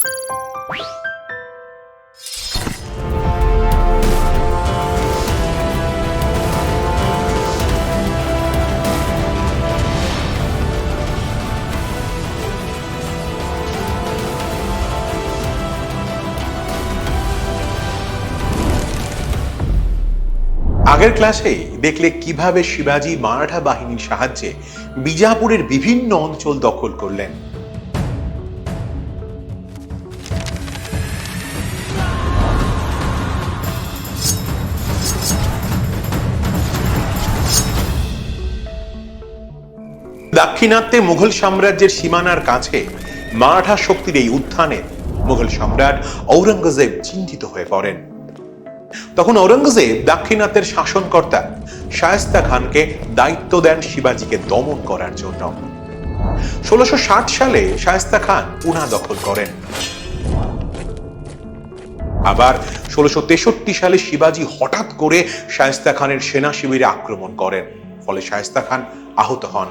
আগের ক্লাসে দেখলে কীভাবে শিবাজি মারাঠা বাহিনীর সাহায্যে বিজাপুরের বিভিন্ন অঞ্চল দখল করলেন। দাক্ষিণাত্যে মুঘল সাম্রাজ্যের সীমানার কাছে মারাঠা শক্তির এই উত্থানে মুঘল সম্রাট ঔরঙ্গজেব চিন্তিত হয়ে পড়েন। তখন ঔরঙ্গজেব দাক্ষিণাত্যের শাসনকর্তা শায়েস্তা খানকে দায়িত্ব দেন শিবাজিকে দমন করার জন্য। ষোলোশো সালে শায়েস্তা খান পুনা দখল করেন। আবার ষোলোশো সালে শিবাজি হঠাৎ করে শায়েস্তা খানের সেনা শিবিরে আক্রমণ করেন, ফলে শায়েস্তা খান আহত হন।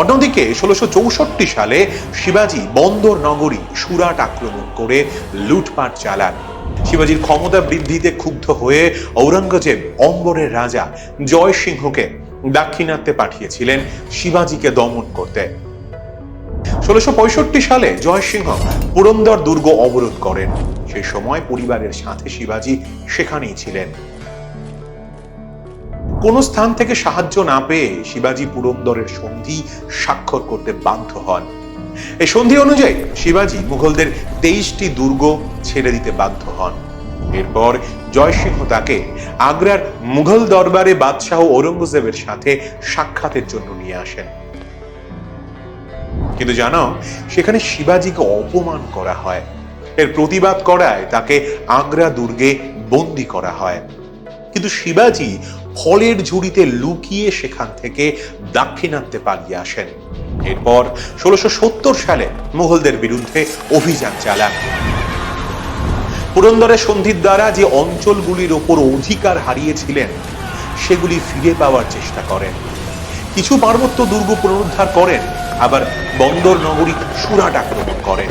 অন্যদিকে ষোলোশো চৌষট্টি সালে শিবাজি বন্দর নগরী সুরাট আক্রমণ করে লুটপাট চালান। শিবাজির ক্ষমতা বৃদ্ধিতে ক্ষুব্ধ হয়ে ঔরঙ্গজেব অম্বরের রাজা জয় সিংহকে দাক্ষিণাত্যে পাঠিয়েছিলেন শিবাজিকে দমন করতে। ষোলোশো সালে জয়সিংহ পুরন্দর দুর্গ অবরোধ করেন। সেই সময় পরিবারের সাথে শিবাজি সেখানেই ছিলেন। কোন স্থান থেকে সাহায্য না পেয়ে শিবাজি পুরন্দরের সন্ধি স্বাক্ষর করতে বাধ্য হন। এই সন্ধি অনুযায়ী শিবাজি মুঘলদের তেইশটি দুর্গ ছেড়ে দিতে বাধ্য হন। এরপর জয়সিংহ তাকে আগ্রার মুঘল দরবারে বাদশাহ ঔরঙ্গজেবের সাথে সাক্ষাতের জন্য নিয়ে আসেন। কিন্তু জানো, সেখানে শিবাজিকে অপমান করা হয়। এর প্রতিবাদ করায় তাকে আগ্রা দুর্গে বন্দি করা হয়। কিন্তু শিবাজি ফলের ঝুড়িতে লুকিয়ে সেখান থেকে দাক্ষিণাত্যে পালিয়ে আসেন। এরপর ষোলোশো সালে মুঘলদের বিরুদ্ধে অভিযান চালান। পুরন্দরের সন্ধির দ্বারা যে অঞ্চলগুলির ওপর অধিকার হারিয়েছিলেন, সেগুলি ফিরে পাওয়ার চেষ্টা করেন। কিছু পার্বত্য দুর্গ পুনরুদ্ধার করেন, আবার বন্দর নগরী সুরাট আক্রমণ করেন।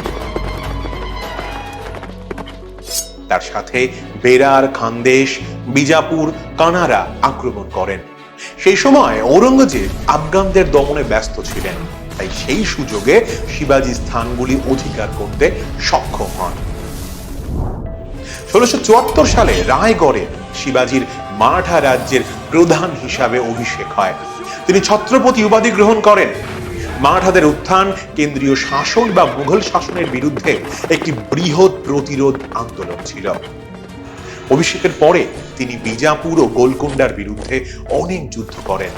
তার সাথে বেরার খানদেশ, বিজাপুর কানারা আক্রমণ করেন। সেই সময় ঔরঙ্গজেব আফগানদের দমনে ব্যস্ত ছিলেন। তাই সেই সুযোগে শিবাজি স্থানগুলি অধিকার করতে সক্ষম হন। ষোলোশো চুয়াত্তর সালে রায়গড়ে শিবাজির মারাঠা রাজ্যের প্রধান হিসাবে অভিষেক হয়। তিনি ছত্রপতি উপাধি গ্রহণ করেন। মারাঠাদের উত্থান কেন্দ্রীয় শাসন বা মুঘল শাসনের বিরুদ্ধে একটি বৃহৎ প্রতিরোধ আন্দোলন ছিল। অভিষেকের পরে তিনি বিজাপুর ও গোলকুন্ডার বিরুদ্ধে অনেক যুদ্ধ করেন।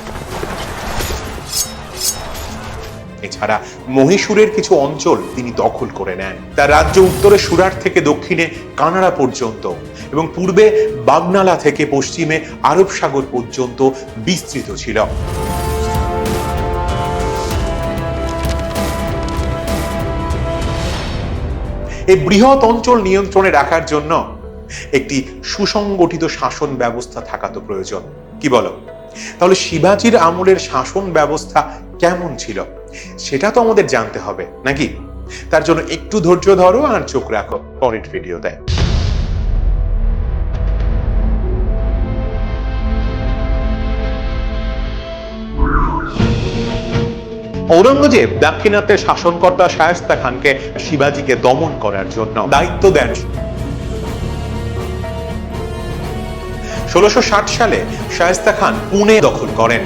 এছাড়া মহীশূরের কিছু অঞ্চল তিনি দখল করে নেন। তার রাজ্য উত্তরে সুরাট থেকে দক্ষিণে কানাডা পর্যন্ত এবং পূর্বে বাগনালা থেকে পশ্চিমে আরব সাগর পর্যন্ত বিস্তৃত ছিল। এই বৃহৎ অঞ্চল নিয়ন্ত্রণে রাখার জন্য একটি সুসংগঠিত শাসন ব্যবস্থা থাকা তো প্রয়োজন। কি বলো? তাহলে শিবাজির আমলের শাসন ব্যবস্থা কেমন ছিল? সেটা তো আমাদের জানতে হবে, নাকি? তার জন্য একটু ধৈর্য ধরো আর চোখ রাখো। পরের ভিডিওতে। ঔরঙ্গজেব দাক্ষিণাত্যের শাসনকর্তা শায়েস্তা খানকে শিবাজিকে দমন করার জন্য দায়িত্ব দেন। ষোলোশো সালে শায়েস্তা খান পুনে দখল করেন।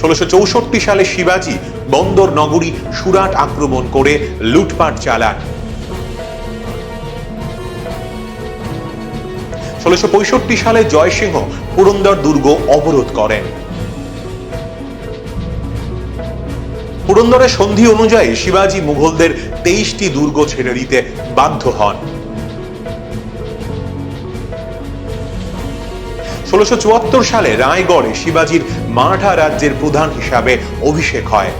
ষোলোশো সালে শিবাজি বন্দর নগরী সুরাট আক্রমণ করে লুটপাট চালান। ষোলোশো সালে জয়সিংহ পুরন্দর দুর্গ অবরোধ করেন। পুরন্দরের সন্ধি অনুযায়ী শিবাজি মুঘলদের তেইশটি দুর্গ ছেড়ে দিতে বাধ্য হন। ষোলোশো সালে রায়গড়ে শিবাজির মারাঠা রাজ্যের প্রধান হিসাবে অভিষেক হয়।